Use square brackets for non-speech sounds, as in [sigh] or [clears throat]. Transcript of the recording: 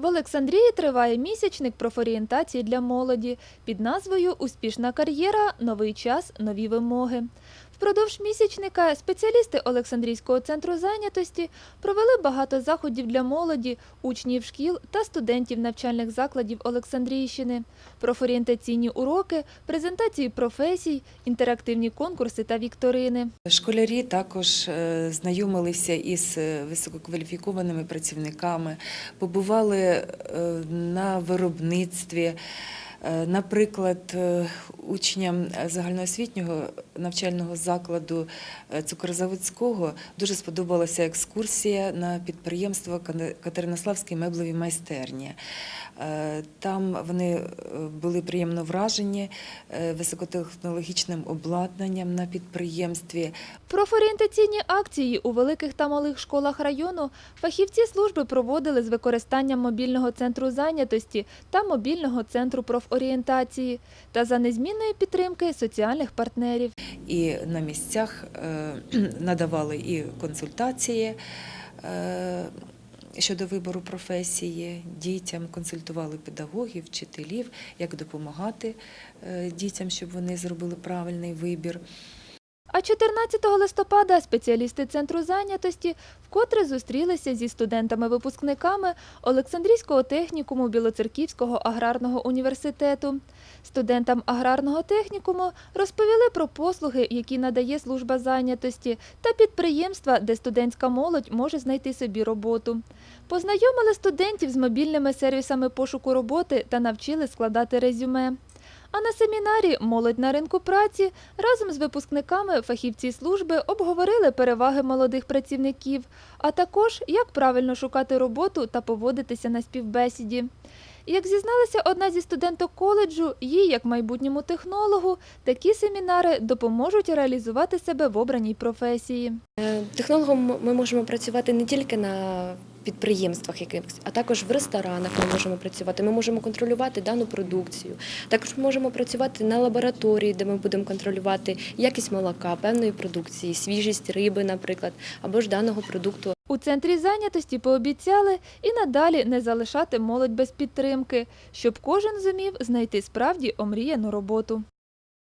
В Олександрії триває місячник профорієнтації для молоді. Під назвою Успішна кар'єра, новий час, нові вимоги. Впродовж місячника спеціалісти Олександрійського центру зайнятості провели багато заходів для молоді, учнів шкіл та студентів навчальних закладів Олександрійщини, профорієнтаційні уроки, презентації професій, інтерактивні конкурси та вікторини. Школярі також е, знайомилися із е, висококваліфікованими працівниками, побували е, на виробництві. Наприклад, учням загальноосвітнього навчального закладу е, цукрозаводського дуже сподобалася екскурсія на підприємство Катеринославській меблевій майстерні. Е, Там вони е, були приємно вражені високотехнологічним обладнанням на підприємстві. Профорієнтаційні акції у великих та малих школах району фахівці служби проводили з використанням мобільного центру зайнятості та мобільного центру профорієнтації та за незмінної підтримки соціальних партнерів. І на місцях е, [clears throat] надавали і консультації е, щодо вибору професії дітям, консультували педагогів, вчителів, як допомагати е, дітям, щоб вони зробили правильний вибір. А 14 листопада спеціалісти центру зайнятості вкотре зустрілися зі студентами-випускниками Олександрійського технікуму Білоцерківського аграрного університету. Студентам аграрного технікуму розповіли про послуги, які надає служба зайнятості, та підприємства, де студентська молодь може знайти собі роботу. Познайомили студентів з мобільними сервісами пошуку роботи та навчили складати резюме. А на семінарі Молодь на ринку праці разом з випускниками фахівці служби обговорили переваги молодих працівників, а також як правильно шукати роботу та поводитися на співбесіді. Як зізналася одна зі студенток коледжу, їй, як майбутньому технологу, такі семінари допоможуть реалізувати себе в обраній професії. Е, Технологом ми можемо працювати не тільки на підприємствах якихось, а також в ресторанах ми можемо працювати. Ми можемо контролювати дану продукцію. Також ми можемо працювати на лабораторії, де ми будемо контролювати якість молока, певної продукції, свіжість риби, наприклад, або ж даного продукту. У центрі зайнятості пообіцяли і надалі не залишати молодь без підтримки, щоб кожен зумів знайти справді омріяну роботу.